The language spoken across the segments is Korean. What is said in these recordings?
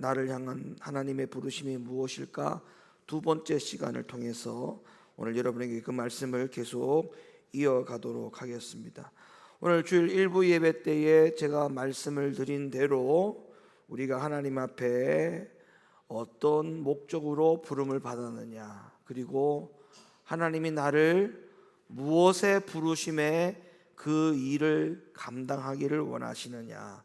나를 향한 하나님의 부르심이 무엇일까? 두 번째 시간을 통해서 오늘 여러분에게 그 말씀을 계속 이어가도록 하겠습니다. 오늘 주일 일부 예배 때에 제가 말씀을 드린 대로 우리가 하나님 앞에 어떤 목적으로 부름을 받았느냐, 그리고 하나님이 나를 무엇에 부르심에 그 일을 감당하기를 원하시느냐,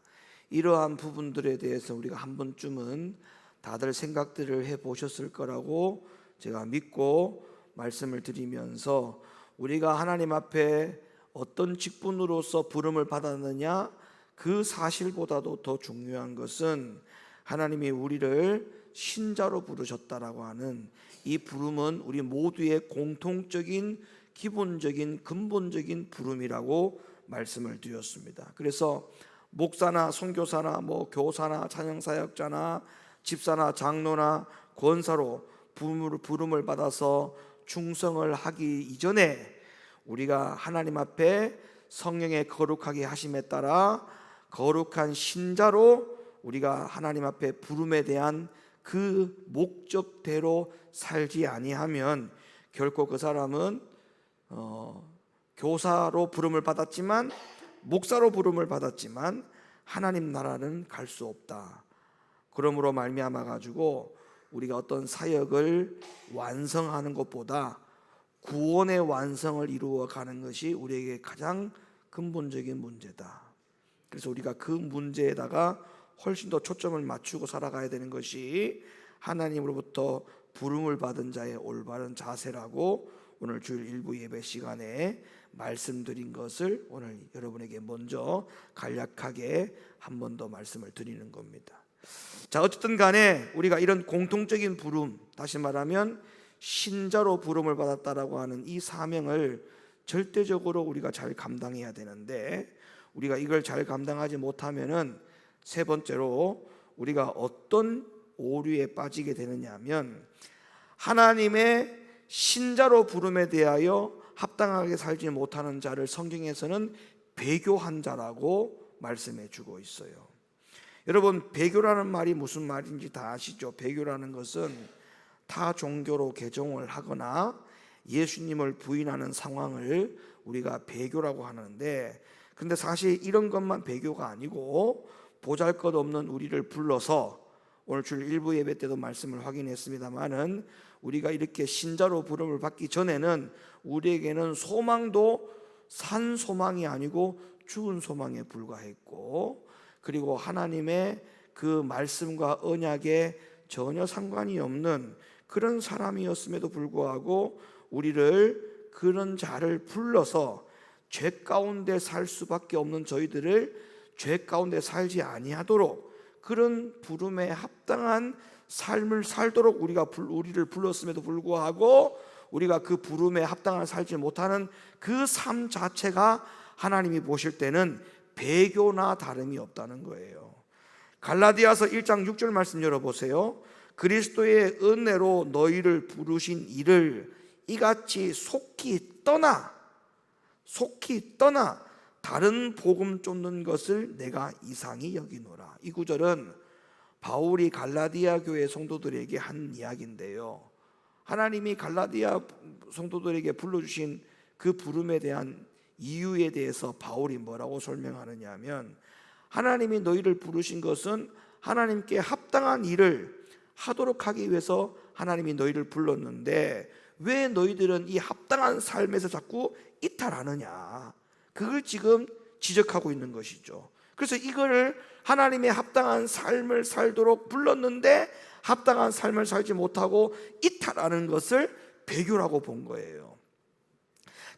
이러한 부분들에 대해서 우리가 한 번쯤은 다들 생각들을 해 보셨을 거라고 제가 믿고 말씀을 드리면서 우리가 하나님 앞에 어떤 직분으로서 부름을 받았느냐 그 사실보다도 더 중요한 것은 하나님이 우리를 신자로 부르셨다라고 하는 이 부름은 우리 모두의 공통적인 기본적인 근본적인 부름이라고 말씀을 드렸습니다. 그래서 목사나 선교사나 뭐 교사나 찬양 사역자나 집사나 장로나 권사로 부름을 부름을 받아서 충성을 하기 이전에 우리가 하나님 앞에 성령의 거룩하게 하심에 따라 거룩한 신자로 우리가 하나님 앞에 부름에 대한 그 목적대로 살지 아니하면 결코 그 사람은 어, 교사로 부름을 받았지만 목사로 부름을 받았지만 하나님 나라는 갈 수 없다. 그러므로 말미암아 가지고 우리가 어떤 사역을 완성하는 것보다 구원의 완성을 이루어 가는 것이 우리에게 가장 근본적인 문제다. 그래서 우리가 그 문제에다가 훨씬 더 초점을 맞추고 살아가야 되는 것이 하나님으로부터 부름을 받은 자의 올바른 자세라고 오늘 주일 일부 예배 시간에 말씀드린 것을 오늘 여러분에게 먼저 간략하게 한 번 더 말씀을 드리는 겁니다. 자, 어쨌든 간에 우리가 이런 공통적인 부름, 다시 말하면 신자로 부름을 받았다라고 하는 이 사명을 절대적으로 우리가 잘 감당해야 되는데 우리가 이걸 잘 감당하지 못하면은 세 번째로 우리가 어떤 오류에 빠지게 되느냐면 하나님의 신자로 부름에 대하여 합당하게 살지 못하는 자를 성경에서는 배교한 자라고 말씀해 주고 있어요. 여러분 배교라는 말이 무슨 말인지 다 아시죠? 배교라는 것은 타 종교로 개종을 하거나 예수님을 부인하는 상황을 우리가 배교라고 하는데 근데 사실 이런 것만 배교가 아니고 보잘 것 없는 우리를 불러서 오늘 줄 일부 예배 때도 말씀을 확인했습니다만은 우리가 이렇게 신자로 부름을 받기 전에는 우리에게는 소망도 산 소망이 아니고 죽은 소망에 불과했고 그리고 하나님의 그 말씀과 언약에 전혀 상관이 없는 그런 사람이었음에도 불구하고 우리를 그런 자를 불러서 죄 가운데 살 수밖에 없는 저희들을 죄 가운데 살지 아니하도록 그런 부름에 합당한 삶을 살도록 우리가 우리를 불렀음에도 불구하고 우리가 그 부름에 합당한 살지 못하는 그 삶 자체가 하나님이 보실 때는 배교나 다름이 없다는 거예요. 갈라디아서 1장 6절 말씀 열어보세요. 그리스도의 은혜로 너희를 부르신 이를 이같이 속히 떠나 속히 떠나 다른 복음 쫓는 것을 내가 이상히 여기노라. 이 구절은 바울이 갈라디아 교회 성도들에게 한 이야기인데요. 하나님이 갈라디아 성도들에게 불러주신 그 부름에 대한 이유에 대해서 바울이 뭐라고 설명하느냐면 하나님이 너희를 부르신 것은 하나님께 합당한 일을 하도록 하기 위해서 하나님이 너희를 불렀는데 왜 너희들은 이 합당한 삶에서 자꾸 이탈하느냐? 그걸 지금 지적하고 있는 것이죠. 그래서 이거를 하나님의 합당한 삶을 살도록 불렀는데 합당한 삶을 살지 못하고 이탈하는 것을 배교라고 본 거예요.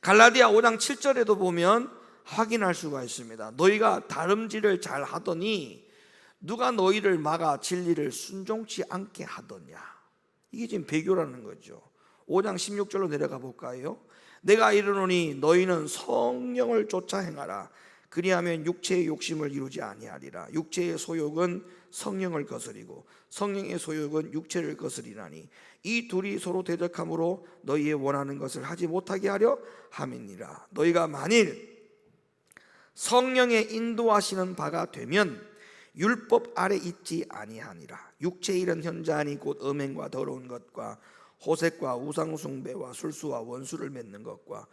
갈라디아 5장 7절에도 보면 확인할 수가 있습니다. 너희가 다름질을 잘 하더니 누가 너희를 막아 진리를 순종치 않게 하더냐. 이게 지금 배교라는 거죠. 5장 16절로 내려가 볼까요? 내가 이르노니 너희는 성령을 쫓아 행하라. 그리하면 육체의 욕심을 이루지 아니하리라. 육체의 소욕은 성령을 거스리고 성령의 소욕은 육체를 거스리나니 이 둘이 서로 대적함으로 너희의 원하는 것을 하지 못하게 하려 함이니라. 너희가 만일 성령의 인도하시는 바가 되면 율법 아래 있지 아니하니라 육체 일은 현자하니 곧 음행과 더러운 것과 호색과 우상숭배와 술수와 원수를 맺는 것과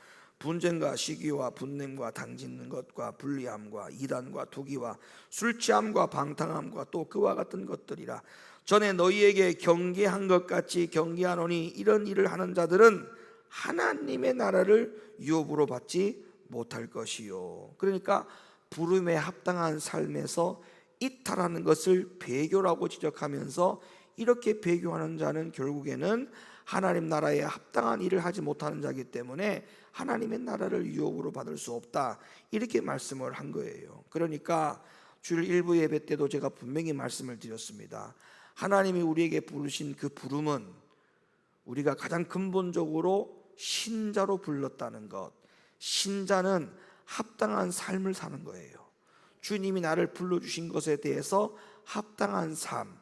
분쟁과 시기와 분냄과 당짓는 것과 불리함과 이단과 투기와 술 취함과 방탕함과 또 그와 같은 것들이라. 전에 너희에게 경계한 것 같이 경계하노니 이런 일을 하는 자들은 하나님의 나라를 유업으로 받지 못할 것이요. 그러니까 부름에 합당한 삶에서 이탈하는 것을 배교라고 지적하면서 이렇게 배교하는 자는 결국에는 하나님 나라에 합당한 일을 하지 못하는 자이기 때문에 하나님의 나라를 유업으로 받을 수 없다 이렇게 말씀을 한 거예요. 그러니까 주일 일부 예배 때도 제가 분명히 말씀을 드렸습니다. 하나님이 우리에게 부르신 그 부름은 우리가 가장 근본적으로 신자로 불렀다는 것. 신자는 합당한 삶을 사는 거예요. 주님이 나를 불러주신 것에 대해서 합당한 삶.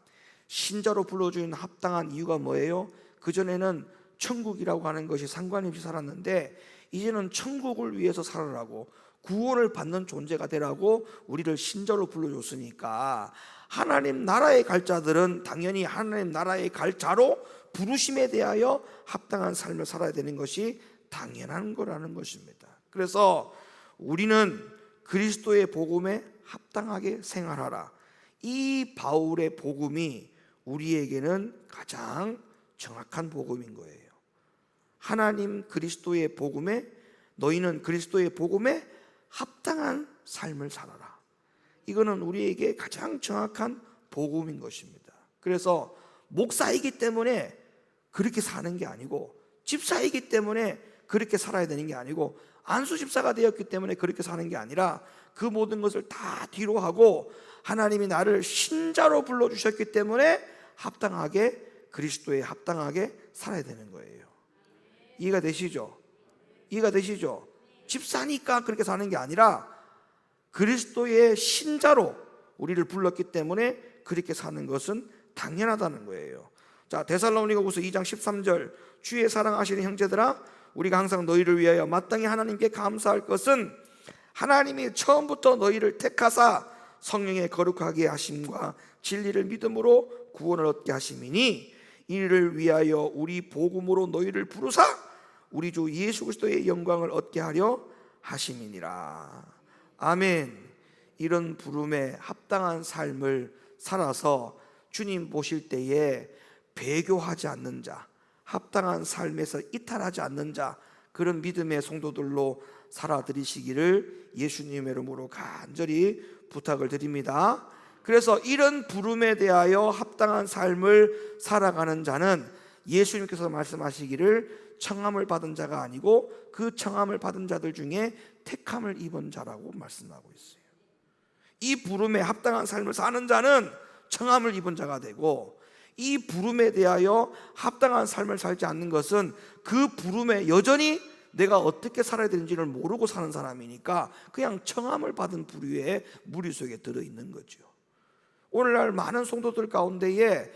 신자로 불러주는 합당한 이유가 뭐예요? 그전에는 천국이라고 하는 것이 상관 없이 살았는데 이제는 천국을 위해서 살아라고 구원을 받는 존재가 되라고 우리를 신자로 불러줬으니까 하나님 나라에 갈 자들은 당연히 하나님 나라에 갈 자로 부르심에 대하여 합당한 삶을 살아야 되는 것이 당연한 거라는 것입니다. 그래서 우리는 그리스도의 복음에 합당하게 생활하라. 이 바울의 복음이 우리에게는 가장 정확한 복음인 거예요. 하나님 그리스도의 복음에 너희는 그리스도의 복음에 합당한 삶을 살아라. 이거는 우리에게 가장 정확한 복음인 것입니다. 그래서 목사이기 때문에 그렇게 사는 게 아니고 집사이기 때문에 그렇게 살아야 되는 게 아니고 안수 집사가 되었기 때문에 그렇게 사는 게 아니라 그 모든 것을 다 뒤로 하고 하나님이 나를 신자로 불러 주셨기 때문에 합당하게 그리스도에 합당하게 살아야 되는 거예요. 이해가 되시죠? 이해가 되시죠? 집사니까 그렇게 사는 게 아니라 그리스도의 신자로 우리를 불렀기 때문에 그렇게 사는 것은 당연하다는 거예요. 자, 데살로니가후서 2장 13절 주의 사랑하시는 형제들아 우리가 항상 너희를 위하여 마땅히 하나님께 감사할 것은 하나님이 처음부터 너희를 택하사 성령의 거룩하게 하심과 진리를 믿음으로 구원을 얻게 하심이니 이를 위하여 우리 복음으로 너희를 부르사 우리 주 예수 그리스도의 영광을 얻게 하려 하심이니라. 아멘. 이런 부름에 합당한 삶을 살아서 주님 보실 때에 배교하지 않는 자, 합당한 삶에서 이탈하지 않는 자, 그런 믿음의 성도들로 살아들이시기를 예수님의 이름으로 간절히 부탁을 드립니다. 그래서 이런 부름에 대하여 합당한 삶을 살아가는 자는 예수님께서 말씀하시기를 청함을 받은 자가 아니고 그 청함을 받은 자들 중에 택함을 입은 자라고 말씀하고 있어요. 이 부름에 합당한 삶을 사는 자는 청함을 입은 자가 되고 이 부름에 대하여 합당한 삶을 살지 않는 것은 그 부름에 여전히 내가 어떻게 살아야 되는지를 모르고 사는 사람이니까 그냥 청함을 받은 부류의 무리 속에 들어 있는 거죠. 오늘날 많은 성도들 가운데에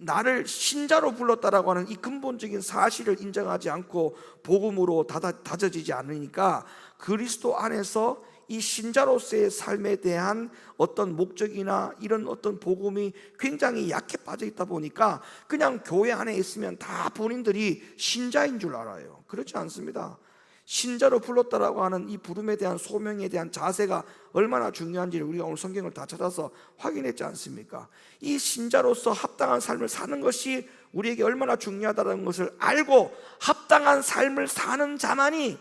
나를 신자로 불렀다라고 하는 이 근본적인 사실을 인정하지 않고 복음으로 다져지지 않으니까 그리스도 안에서 이 신자로서의 삶에 대한 어떤 목적이나 이런 어떤 복음이 굉장히 약해 빠져 있다 보니까 그냥 교회 안에 있으면 다 본인들이 신자인 줄 알아요. 그렇지 않습니다. 신자로 불렀다라고 하는 이 부름에 대한 소명에 대한 자세가 얼마나 중요한지를 우리가 오늘 성경을 다 찾아서 확인했지 않습니까? 이 신자로서 합당한 삶을 사는 것이 우리에게 얼마나 중요하다는 것을 알고 합당한 삶을 사는 자만이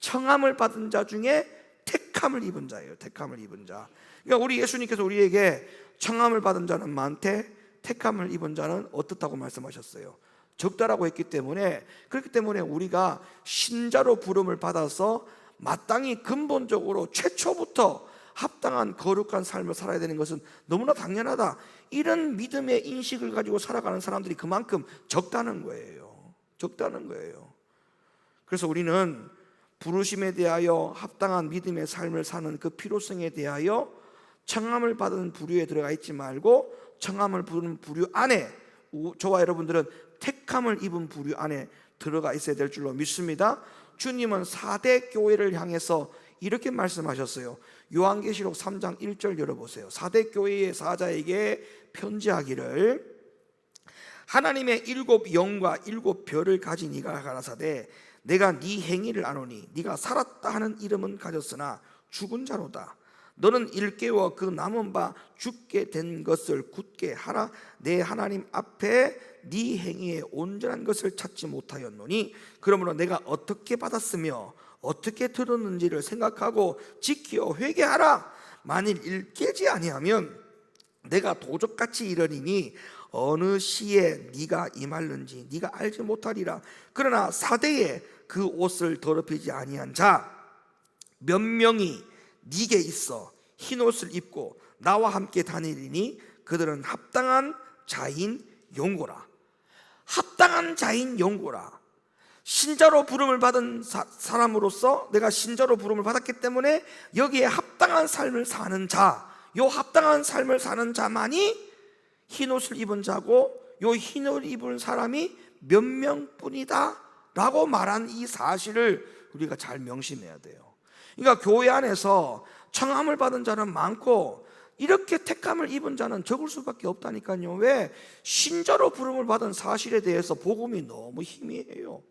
청함을 받은 자 중에 택함을 입은 자예요. 택함을 입은 자. 그러니까 우리 예수님께서 우리에게 청함을 받은 자는 많대, 택함을 입은 자는 어떻다고 말씀하셨어요. 적다라고 했기 때문에 그렇기 때문에 우리가 신자로 부름을 받아서 마땅히 근본적으로 최초부터 합당한 거룩한 삶을 살아야 되는 것은 너무나 당연하다. 이런 믿음의 인식을 가지고 살아가는 사람들이 그만큼 적다는 거예요. 적다는 거예요. 그래서 우리는 부르심에 대하여 합당한 믿음의 삶을 사는 그 필요성에 대하여 청함을 받은 부류에 들어가 있지 말고 청함을 부른 부류 안에 저와 여러분들은 택함을 입은 부류 안에 들어가 있어야 될 줄로 믿습니다. 주님은 4대 교회를 향해서 이렇게 말씀하셨어요. 요한계시록 3장 1절 열어보세요. 사대 교회의 사자에게 편지하기를 하나님의 일곱 영과 일곱 별을 가진 이가 가라사대 내가 네 행위를 아노니 네가 살았다 하는 이름은 가졌으나 죽은 자로다 너는 일깨워 그 남은 바 죽게 된 것을 굳게 하라 내 하나님 앞에 네 행위에 온전한 것을 찾지 못하였노니 그러므로 내가 어떻게 받았으며 어떻게 들었는지를 생각하고 지키어 회개하라. 만일 일깨지 아니하면 내가 도적같이 이르리니 어느 시에 네가 임할는지 네가 알지 못하리라. 그러나 사대에 그 옷을 더럽히지 아니한 자 몇 명이 네게 있어 흰 옷을 입고 나와 함께 다니리니 그들은 합당한 자인 용고라 합당한 자인 용고라 신자로 부름을 받은 사, 사람으로서 내가 신자로 부름을 받았기 때문에 여기에 합당한 삶을 사는 자, 요 합당한 삶을 사는 자만이 흰 옷을 입은 자고 요 흰 옷을 입은 사람이 몇 명뿐이다 라고 말한 이 사실을 우리가 잘 명심해야 돼요. 그러니까 교회 안에서 청함을 받은 자는 많고 이렇게 택함을 입은 자는 적을 수밖에 없다니까요. 왜 신자로 부름을 받은 사실에 대해서 복음이 너무 희미해요.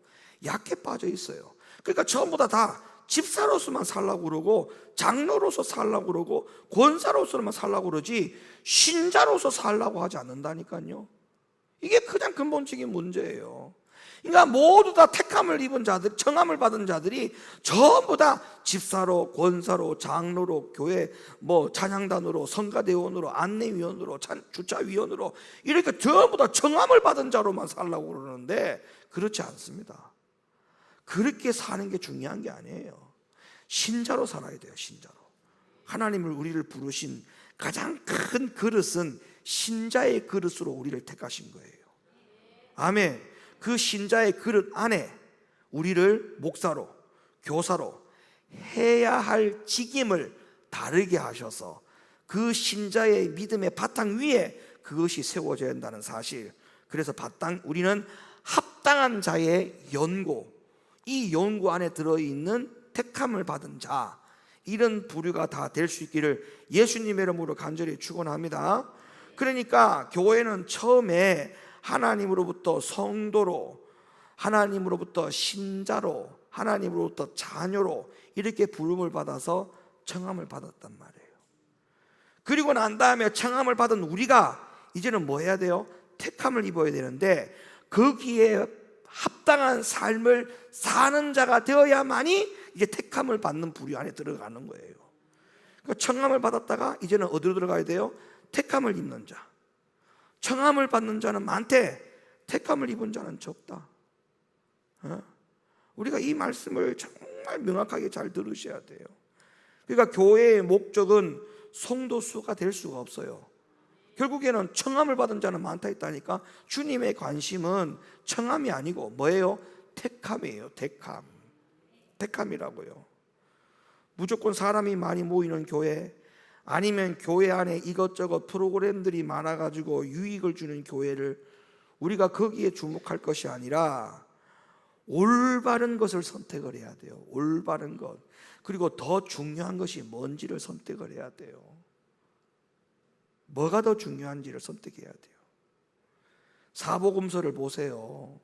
약해 빠져 있어요. 그러니까 전부 다다 집사로서만 살라고 그러고 장로로서 살라고 그러고 권사로서만 살라고 그러지 신자로서 살라고 하지 않는다니까요. 이게 그냥 근본적인 문제예요. 그러니까 모두 다 택함을 입은 자들, 청함을 받은 자들이 전부 다 집사로, 권사로, 장로로, 교회 뭐 찬양단으로, 성가대원으로, 안내위원으로, 주차위원으로 이렇게 전부 다 청함을 받은 자로만 살라고 그러는데 그렇지 않습니다. 그렇게 사는 게 중요한 게 아니에요. 신자로 살아야 돼요, 신자로. 하나님을 우리를 부르신 가장 큰 그릇은 신자의 그릇으로 우리를 택하신 거예요. 아멘. 그 신자의 그릇 안에 우리를 목사로, 교사로 해야 할 직임을 다르게 하셔서 그 신자의 믿음의 바탕 위에 그것이 세워져야 한다는 사실. 그래서 바탕 우리는 합당한 자의 연고, 이 연구 안에 들어있는 택함을 받은 자 이런 부류가 다 될 수 있기를 예수님의 이름으로 간절히 축원합니다. 그러니까 교회는 처음에 하나님으로부터 성도로 하나님으로부터 신자로 하나님으로부터 자녀로 이렇게 부름을 받아서 청함을 받았단 말이에요. 그리고 난 다음에 청함을 받은 우리가 이제는 뭐 해야 돼요? 택함을 입어야 되는데 거기에 합당한 삶을 사는 자가 되어야만이 이제 택함을 받는 부류 안에 들어가는 거예요. 그러니까 청함을 받았다가 이제는 어디로 들어가야 돼요? 택함을 입는 자. 청함을 받는 자는 많대. 택함을 입은 자는 적다. 어? 우리가 이 말씀을 정말 명확하게 잘 들으셔야 돼요. 그러니까 교회의 목적은 성도 수가 될 수가 없어요. 결국에는 청함을 받은 자는 많다 했다니까 주님의 관심은 청함이 아니고 뭐예요? 택함이에요. 택함. 택함이라고요. 무조건 사람이 많이 모이는 교회 아니면 교회 안에 이것저것 프로그램들이 많아가지고 유익을 주는 교회를 우리가 거기에 주목할 것이 아니라 올바른 것을 선택을 해야 돼요. 올바른 것. 그리고 더 중요한 것이 뭔지를 선택을 해야 돼요. 뭐가 더 중요한지를 선택해야 돼요. 사복음서를 보세요.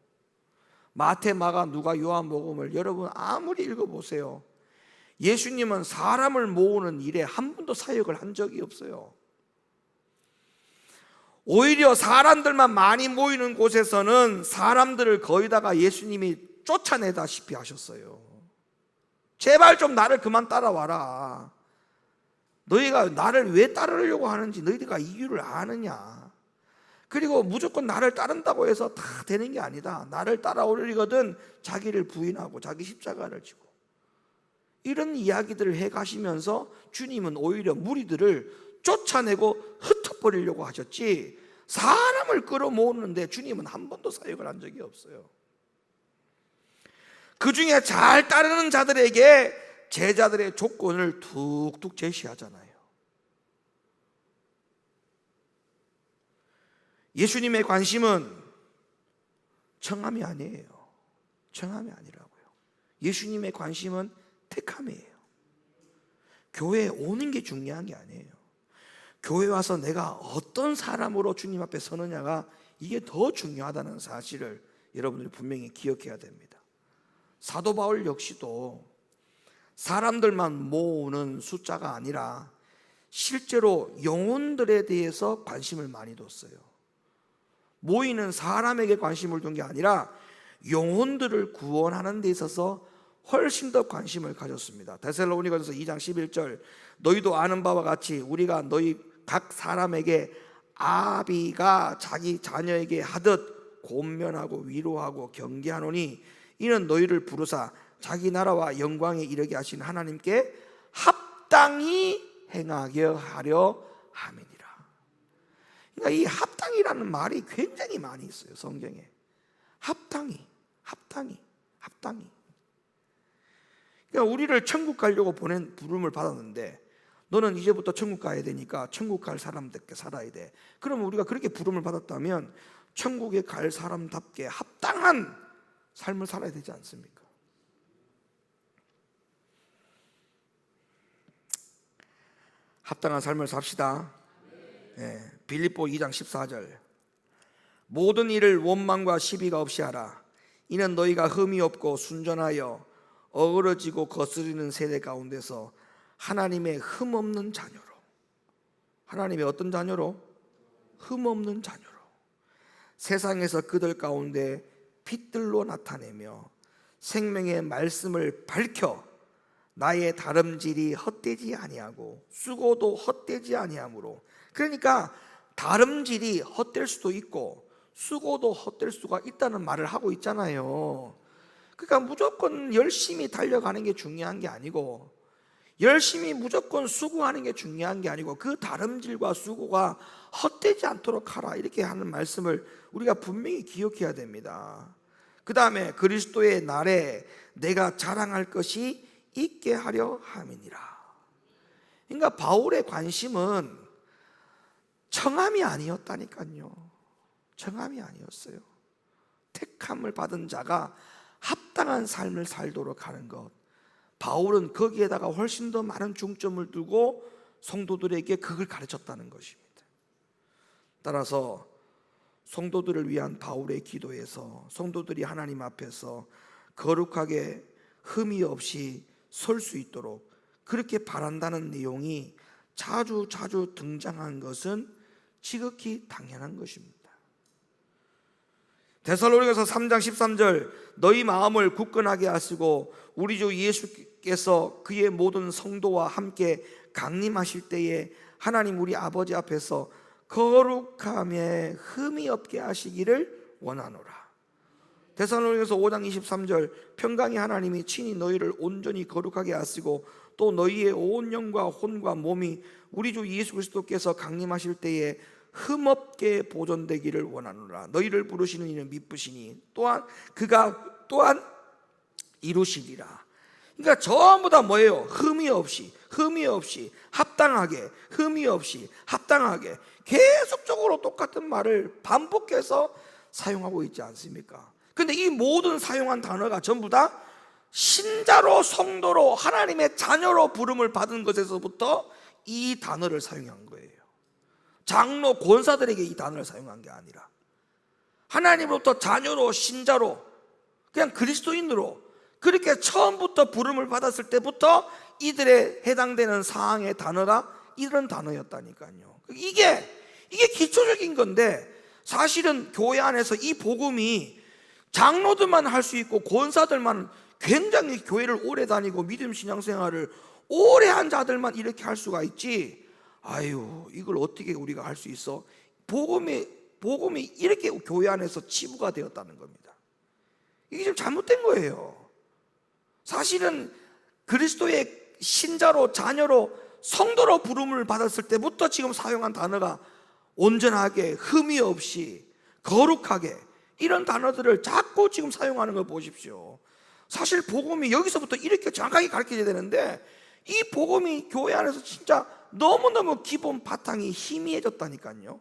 마태, 마가, 누가, 요한복음을 여러분 아무리 읽어보세요. 예수님은 사람을 모으는 일에 한 번도 사역을 한 적이 없어요. 오히려 사람들만 많이 모이는 곳에서는 사람들을 거의다가 예수님이 쫓아내다시피 하셨어요. 제발 좀 나를 그만 따라와라. 너희가 나를 왜 따르려고 하는지 너희가 이유를 아느냐? 그리고 무조건 나를 따른다고 해서 다 되는 게 아니다. 나를 따라오려거든 자기를 부인하고 자기 십자가를 지고 이런 이야기들을 해 가시면서 주님은 오히려 무리들을 쫓아내고 흩어버리려고 하셨지 사람을 끌어모으는데 주님은 한 번도 사역을 한 적이 없어요. 그 중에 잘 따르는 자들에게 제자들의 조건을 툭툭 제시하잖아요. 예수님의 관심은 청함이 아니에요. 청함이 아니라고요. 예수님의 관심은 택함이에요. 교회에 오는 게 중요한 게 아니에요. 교회 와서 내가 어떤 사람으로 주님 앞에 서느냐가 이게 더 중요하다는 사실을 여러분들이 분명히 기억해야 됩니다. 사도 바울 역시도 사람들만 모으는 숫자가 아니라 실제로 영혼들에 대해서 관심을 많이 뒀어요. 모이는 사람에게 관심을 둔 게 아니라 영혼들을 구원하는 데 있어서 훨씬 더 관심을 가졌습니다. 데살로니가서 2장 11절 너희도 아는 바와 같이 우리가 너희 각 사람에게 아비가 자기 자녀에게 하듯 권면하고 위로하고 경계하노니 이는 너희를 부르사 자기 나라와 영광에 이르게 하신 하나님께 합당히 행하게 하려 함이니라. 그러니까 이 합당이라는 말이 굉장히 많이 있어요 성경에. 합당히, 합당히, 합당히. 그러니까 우리를 천국 가려고 보낸 부름을 받았는데 너는 이제부터 천국 가야 되니까 천국 갈 사람답게 살아야 돼. 그러면 우리가 그렇게 부름을 받았다면 천국에 갈 사람답게 합당한 삶을 살아야 되지 않습니까? 합당한 삶을 삽시다. 예, 빌립보 2장 14절. 모든 일을 원망과 시비가 없이 하라. 이는 너희가 흠이 없고 순전하여 어그러지고 거스리는 세대 가운데서 하나님의 흠 없는 자녀로. 하나님의 어떤 자녀로? 흠 없는 자녀로. 세상에서 그들 가운데 빛들로 나타내며 생명의 말씀을 밝혀 나의 다름질이 헛되지 아니하고 수고도 헛되지 아니하므로. 그러니까 다름질이 헛될 수도 있고 수고도 헛될 수가 있다는 말을 하고 있잖아요. 그러니까 무조건 열심히 달려가는 게 중요한 게 아니고 열심히 무조건 수고하는 게 중요한 게 아니고 그 다름질과 수고가 헛되지 않도록 하라 이렇게 하는 말씀을 우리가 분명히 기억해야 됩니다. 그 다음에 그리스도의 날에 내가 자랑할 것이 있게 하려 함이니라. 그러니까 바울의 관심은 청함이 아니었다니까요. 청함이 아니었어요. 택함을 받은 자가 합당한 삶을 살도록 하는 것. 바울은 거기에다가 훨씬 더 많은 중점을 두고 성도들에게 그걸 가르쳤다는 것입니다. 따라서 성도들을 위한 바울의 기도에서 성도들이 하나님 앞에서 거룩하게 흠이 없이 설 수 있도록 그렇게 바란다는 내용이 자주 자주 등장한 것은 지극히 당연한 것입니다. 데살로니가서 3장 13절 너희 마음을 굳건하게 하시고 우리 주 예수께서 그의 모든 성도와 함께 강림하실 때에 하나님 우리 아버지 앞에서 거룩함에 흠이 없게 하시기를 원하노라. 데살로니가서 5장 23절 평강의 하나님이 친히 너희를 온전히 거룩하게 하시고 또 너희의 온 영과 혼과 몸이 우리 주 예수 그리스도께서 강림하실 때에 흠없게 보존되기를 원하노라 너희를 부르시는 이는 미쁘시니 또한 그가 또한 이루시리라 그러니까 전부 다 뭐예요? 흠이 없이 흠이 없이 합당하게 흠이 없이 합당하게 계속적으로 똑같은 말을 반복해서 사용하고 있지 않습니까? 근데 이 모든 사용한 단어가 전부 다 신자로 성도로 하나님의 자녀로 부름을 받은 것에서부터 이 단어를 사용한 거예요. 장로 권사들에게 이 단어를 사용한 게 아니라 하나님으로부터 자녀로 신자로 그냥 그리스도인으로 그렇게 처음부터 부름을 받았을 때부터 이들의 해당되는 사항의 단어가 이런 단어였다니까요. 이게 이게 기초적인 건데 사실은 교회 안에서 이 복음이 장로들만 할 수 있고 권사들만 굉장히 교회를 오래 다니고 믿음 신앙 생활을 오래 한 자들만 이렇게 할 수가 있지. 아유, 이걸 어떻게 우리가 할 수 있어? 복음이 복음이 이렇게 교회 안에서 치부가 되었다는 겁니다. 이게 좀 잘못된 거예요. 사실은 그리스도의 신자로 자녀로 성도로 부름을 받았을 때부터 지금 사용한 단어가 온전하게 흠이 없이 거룩하게 이런 단어들을 자꾸 지금 사용하는 걸 보십시오. 사실 복음이 여기서부터 이렇게 정확하게 가르쳐야 되는데 이 복음이 교회 안에서 진짜 너무너무 기본 바탕이 희미해졌다니까요.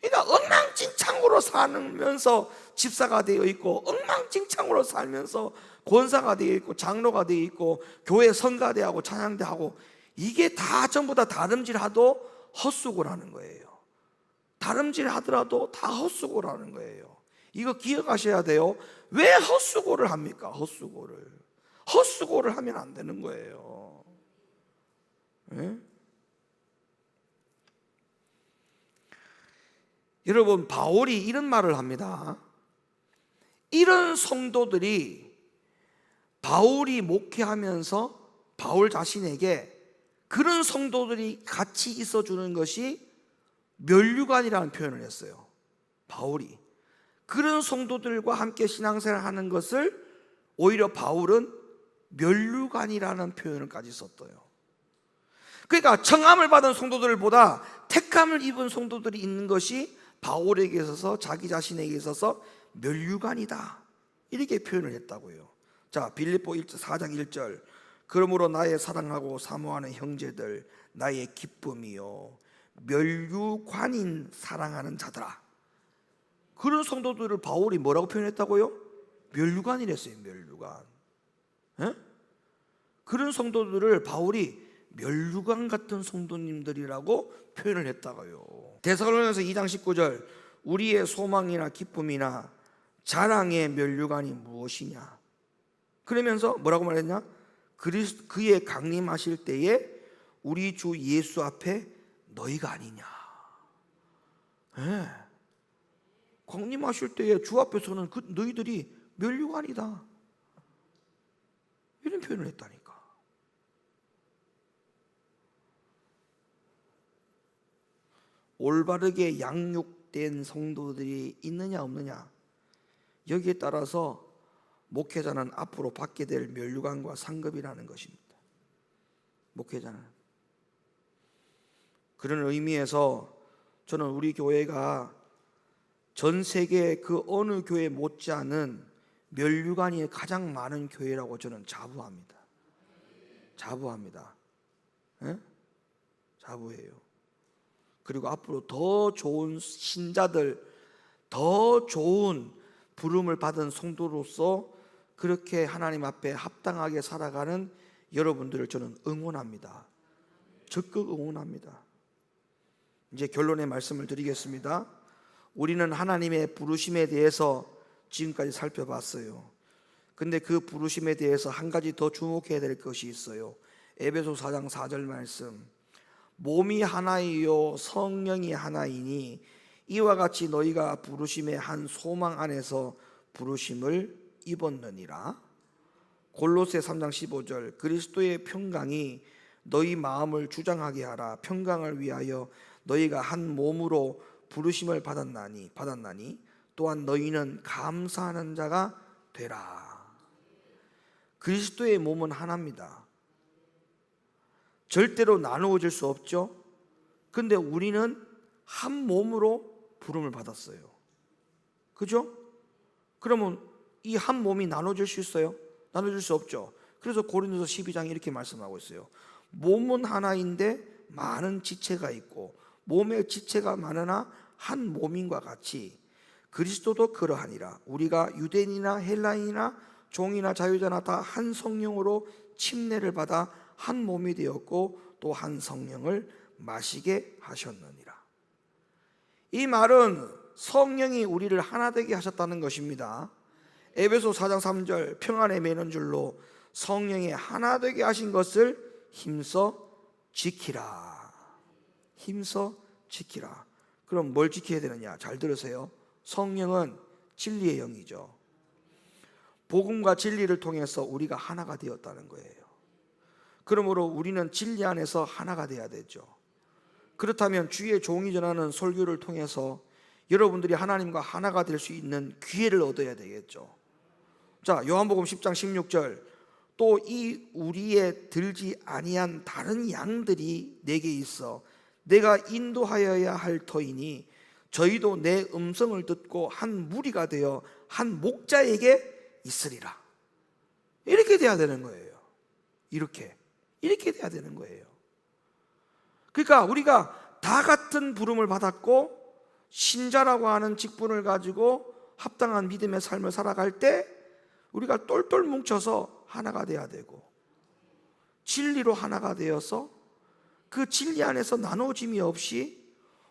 그러니까 엉망진창으로 살면서 집사가 되어 있고 엉망진창으로 살면서 권사가 되어 있고 장로가 되어 있고 교회 성가대하고 찬양대하고 이게 다 전부 다 다름질하도 헛수고라는 거예요. 다름질하더라도 다 헛수고라는 거예요. 이거 기억하셔야 돼요. 왜 헛수고를 합니까? 헛수고를. 헛수고를 하면 안 되는 거예요. 예? 여러분 바울이 이런 말을 합니다. 이런 성도들이 바울이 목회하면서 바울 자신에게 그런 성도들이 같이 있어 주는 것이 멸류관이라는 표현을 했어요. 바울이 그런 성도들과 함께 신앙생활 하는 것을 오히려 바울은 멸류관이라는 표현을까지 썼어요. 그러니까 청함을 받은 성도들보다 택함을 입은 성도들이 있는 것이 바울에게 있어서 자기 자신에게 있어서 멸류관이다. 이렇게 표현을 했다고요. 자, 빌립보 4장 1절. 그러므로 나의 사랑하고 사모하는 형제들 나의 기쁨이요 멸류관인 사랑하는 자들아. 그런 성도들을 바울이 뭐라고 표현했다고요? 멸류관이랬어요. 멸류관. 에? 그런 성도들을 바울이 멸류관 같은 성도님들이라고 표현을 했다고요. 데살로니가서 2장 19절 우리의 소망이나 기쁨이나 자랑의 멸류관이 무엇이냐? 그러면서 뭐라고 말했냐? 그리스 그의 강림하실 때에 우리 주 예수 앞에 너희가 아니냐? 예. 강림하실 때에 주 앞에서는 그 너희들이 멸류관이다. 이런 표현을 했다니까. 올바르게 양육된 성도들이 있느냐 없느냐 여기에 따라서 목회자는 앞으로 받게 될 멸류관과 상급이라는 것입니다. 목회자는 그런 의미에서 저는 우리 교회가 전 세계 그 어느 교회 못지않은 멸류관이 가장 많은 교회라고 저는 자부합니다. 자부합니다. 예? 자부해요. 그리고 앞으로 더 좋은 신자들, 더 좋은 부름을 받은 성도로서 그렇게 하나님 앞에 합당하게 살아가는 여러분들을 저는 응원합니다. 적극 응원합니다. 이제 결론의 말씀을 드리겠습니다. 우리는 하나님의 부르심에 대해서 지금까지 살펴봤어요. 근데 그 부르심에 대해서 한 가지 더 주목해야 될 것이 있어요. 에베소 4장 4절 말씀. 몸이 하나이요 성령이 하나이니 이와 같이 너희가 부르심의 한 소망 안에서 부르심을 입었느니라. 골로새 3장 15절 그리스도의 평강이 너희 마음을 주장하게 하라. 평강을 위하여 너희가 한 몸으로 부르심을 받았나니 받았나니 또한 너희는 감사하는 자가 되라. 그리스도의 몸은 하나입니다. 절대로 나누어질 수 없죠. 근데 우리는 한 몸으로 부름을 받았어요. 그죠? 그러면 이 한 몸이 나눠질 수 있어요? 나눠질 수 없죠. 그래서 고린도서 12장 이렇게 말씀하고 있어요. 몸은 하나인데 많은 지체가 있고 몸의 지체가 많으나 한 몸인과 같이 그리스도도 그러하니라. 우리가 유대인이나 헬라인이나 종이나 자유자나 다 한 성령으로 침례를 받아 한 몸이 되었고 또 한 성령을 마시게 하셨느니라. 이 말은 성령이 우리를 하나 되게 하셨다는 것입니다. 에베소 4장 3절 평안에 매는 줄로 성령이 하나 되게 하신 것을 힘써 지키라. 힘써 지키라. 그럼 뭘 지켜야 되느냐? 잘 들으세요. 성령은 진리의 영이죠. 복음과 진리를 통해서 우리가 하나가 되었다는 거예요. 그러므로 우리는 진리 안에서 하나가 돼야 되죠. 그렇다면 주의 종이 전하는 설교를 통해서 여러분들이 하나님과 하나가 될 수 있는 기회를 얻어야 되겠죠. 자, 요한복음 10장 16절. 또 이 우리의 들지 아니한 다른 양들이 내게 있어 내가 인도하여야 할 터이니 저희도 내 음성을 듣고 한 무리가 되어 한 목자에게 있으리라. 이렇게 돼야 되는 거예요. 이렇게. 이렇게 돼야 되는 거예요. 그러니까 우리가 다 같은 부름을 받았고 신자라고 하는 직분을 가지고 합당한 믿음의 삶을 살아갈 때 우리가 똘똘 뭉쳐서 하나가 돼야 되고 진리로 하나가 되어서 그 진리 안에서 나눠짐이 없이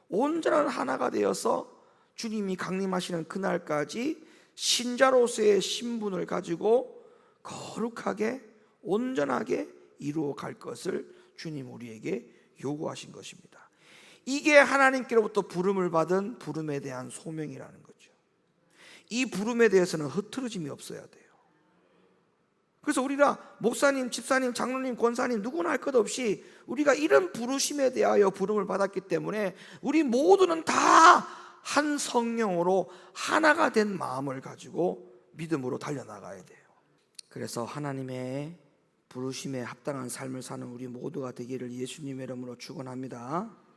온전한 하나가 되어서 주님이 강림하시는 그날까지 신자로서의 신분을 가지고 거룩하게 온전하게 이루어 갈 것을 주님 우리에게 요구하신 것입니다. 이게 하나님께로부터 부름을 받은 부름에 대한 소명이라는 거죠. 이 부름에 대해서는 흐트러짐이 없어야 돼요. 그래서 우리가 목사님, 집사님, 장로님, 권사님 누구나 할 것 없이 우리가 이런 부르심에 대하여 부름을 받았기 때문에 우리 모두는 다 한 성령으로 하나가 된 마음을 가지고 믿음으로 달려나가야 돼요. 그래서 하나님의 부르심에 합당한 삶을 사는 우리 모두가 되기를 예수님의 이름으로 축원합니다.